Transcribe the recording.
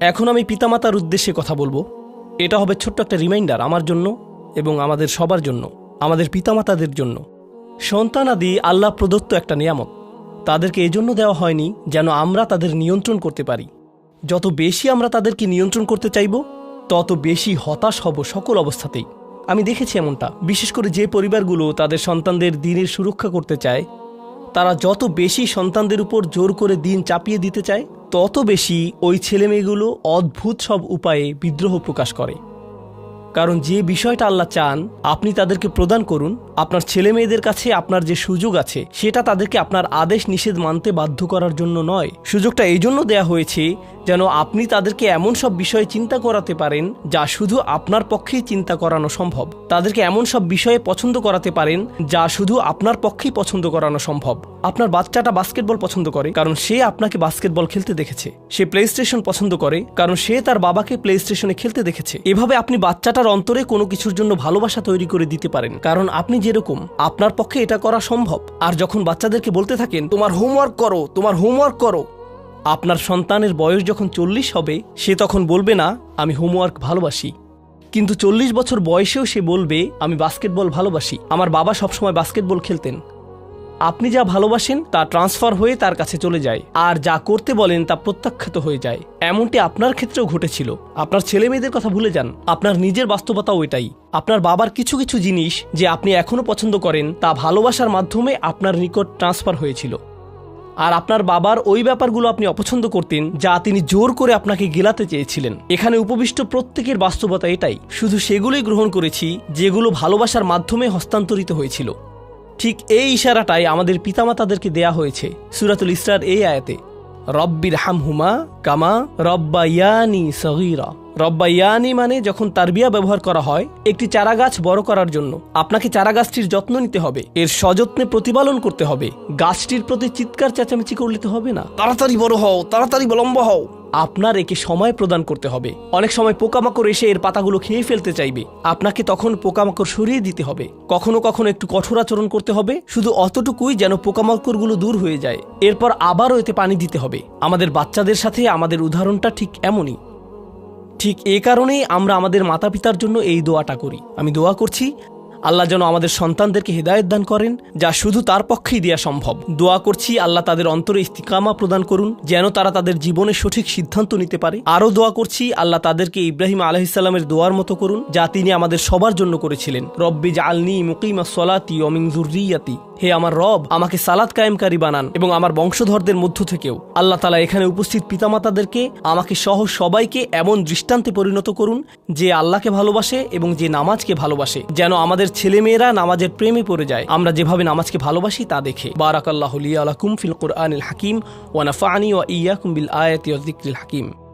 এখন আমি পিতামাতার উদ্দেশ্যে কথা বলব। এটা হবে ছোট্ট একটা রিমাইন্ডার আমার জন্য এবং আমাদের সবার জন্য, আমাদের পিতামাতাদের জন্য। সন্তানাদি আল্লাহ প্রদত্ত একটা নিয়ামত। তাদেরকে এজন্য দেওয়া হয়নি যেন আমরা তাদের নিয়ন্ত্রণ করতে পারি। যত বেশি আমরা তাদেরকে নিয়ন্ত্রণ করতে চাইব, তত বেশি হতাশ হব সকল অবস্থাতেই। আমি দেখেছি এমনটা। বিশেষ করে যে পরিবারগুলো তাদের সন্তানদের দিনের সুরক্ষা করতে চায়, তারা যত বেশি সন্তানদের উপর জোর করে দিন চাপিয়ে দিতে চায় তত বেশি ওই ছেলেমেয়েগুলো অদ্ভুত সব উপায়ে বিদ্রোহ প্রকাশ করে। কারণ যে বিষয়টা আল্লাহ চান, আপনি তাদেরকে প্রদান করুন। আপনার ছেলে মেয়েদের কাছে আপনার যে সুযোগ আছে, সেটা তাদেরকে আপনার আদেশ নিষেধ মানতে বাধ্য করার জন্য নয়। সুযোগটা এই জন্য দেয়া হয়েছে যেন আপনি তাদেরকে এমন সব বিষয়ে চিন্তা করাতে পারেন যা শুধু আপনার পক্ষেই চিন্তা করানো সম্ভব। তাদেরকে এমন সব বিষয়ে পছন্দ করাতে পারেন যা শুধু আপনার পক্ষেই পছন্দ করানো সম্ভব। আপনার বাচ্চাটা বাস্কেটবল পছন্দ করে, কারণ সে আপনাকে বাস্কেটবল খেলতে দেখেছে। সে প্লে স্টেশন পছন্দ করে, কারণ সে তার বাবাকে প্লে স্টেশনে খেলতে দেখেছে। এভাবে আপনি বাচ্চাটার অন্তরে কোনো কিছুর জন্য ভালোবাসা তৈরি করে দিতে পারেন। কারণ আপনি যেরকম, আপনার পক্ষে এটা করা সম্ভব। আর যখন বাচ্চাদেরকে বলতে থাকেন, তোমার হোমওয়ার্ক করো, তোমার হোমওয়ার্ক করো। আপনার সন্তানের বয়স যখন চল্লিশ হবে, সে তখন বলবে, না, আমি হোমওয়ার্ক ভালোবাসি। কিন্তু চল্লিশ বছর বয়সেও সে বলবে, আমি বাস্কেটবল ভালোবাসি। আমার বাবা সবসময় বাস্কেটবল খেলতেন। আপনি যা ভালোবাসেন তা ট্রান্সফার হয়ে তার কাছে চলে যায়। আর যা করতে বলেন তা প্রত্যাখ্যাত হয়ে যায়। এমনটি আপনার ক্ষেত্রেও ঘটেছিল। আপনার ছেলে মেয়েদের কথা ভুলে যান। আপনার নিজের বাস্তবতা ওইটাই আপনার বাবার কিছু কিছু জিনিস যে আপনি এখনও পছন্দ করেন, তা ভালোবাসার মাধ্যমে আপনার নিকট ট্রান্সফার হয়েছিল। আর আপনার বাবার ওই ব্যাপারগুলো আপনি অপছন্দ করতেন, যা তিনি জোর করে আপনাকে গেলাতে চেয়েছিলেন। এখানে উপবিষ্ট প্রত্যেকের বাস্তবতা এটাই। শুধু সেগুলোই গ্রহণ করেছি, যেগুলো ভালোবাসার মাধ্যমে হস্তান্তরিত হয়েছিল। ঠিক এই ইশারাটাই আমাদের পিতামাতাদেরকে দেয়া হয়েছে সুরাতুল ইসরার এই আয়াতে। রব্বির হামহুমা কামা রব্বায়ানি সগীরা। রব্বায়ানি মানে যখন তারবিয়া ব্যবহার করা হয়, একটি চারাগাছ বড় করার জন্য। আপনাকে চারাগাছটির যত্ন নিতে হবে, এর সযত্নে প্রতিপালন করতে হবে। গাছটির প্রতি চিৎকার চেঁচামেচি করলে হবে না। তাড়াতাড়ি বড় হও, তাড়াতাড়ি লম্বা হও। আপনার একে সময় প্রদান করতে হবে। অনেক সময় পোকামাকড় এসে এর পাতাগুলো খেয়ে ফেলতে চাইবে। আপনাকে তখন পোকামাকড় সরিয়ে দিতে হবে। কখনো কখনো একটু কঠোর আচরণ করতে হবে। শুধু অতটুকুই যেন পোকামাকড়গুলো দূর হয়ে যায়। এরপর আবারও এতে পানি দিতে হবে। আমাদের বাচ্চাদের সাথে আমাদের উদাহরণটা ঠিক এমনই। ঠিক এ কারণেই আমরা আমাদের মাতা পিতার জন্য এই দোয়াটা করি। আমি দোয়া করছি আল্লাহ যেন আমাদের সন্তানদেরকে হেদায়ত দান করেন, যা শুধু তার পক্ষেই দেওয়া সম্ভব। দোয়া করছি, আল্লাহ তাদের অন্তরে ইস্তিকামা প্রদান করুন, যেন তারা তাদের জীবনে সঠিক সিদ্ধান্ত নিতে পারে। আরও দোয়া করছি, আল্লাহ তাদেরকে ইব্রাহিম আলহিসাল্লামের দোয়ার মতো করুন, যা তিনি আমাদের সবার জন্য করেছিলেন। রব্বি জালনি মুকিমা সলাতি অমিন জুরিয়াতি হে আমার রব, আমাকে সালাদ কায়েমকারী বানান এবং আমার বংশধরদের মধ্য থেকেও। আল্লাহ তালা এখানে উপস্থিত পিতামাতাদেরকে আমাকে সহ সবাইকে এমন দৃষ্টান্তে পরিণত করুন, যে আল্লাহকে ভালোবাসে এবং যে নামাজকে ভালোবাসে, যেন আমাদের ছেলেমেয়েরা নামাজের প্রেমে পড়ে যায়। আমরা যেভাবে নামাজকে ভালোবাসি তা দেখে। বারাকাল্লাহ আলাকুম ফিল কোরআনিল হাকিম ওয়ানাফানি ওয়া ইয়াকুম বিল আয়াতি হাকিম।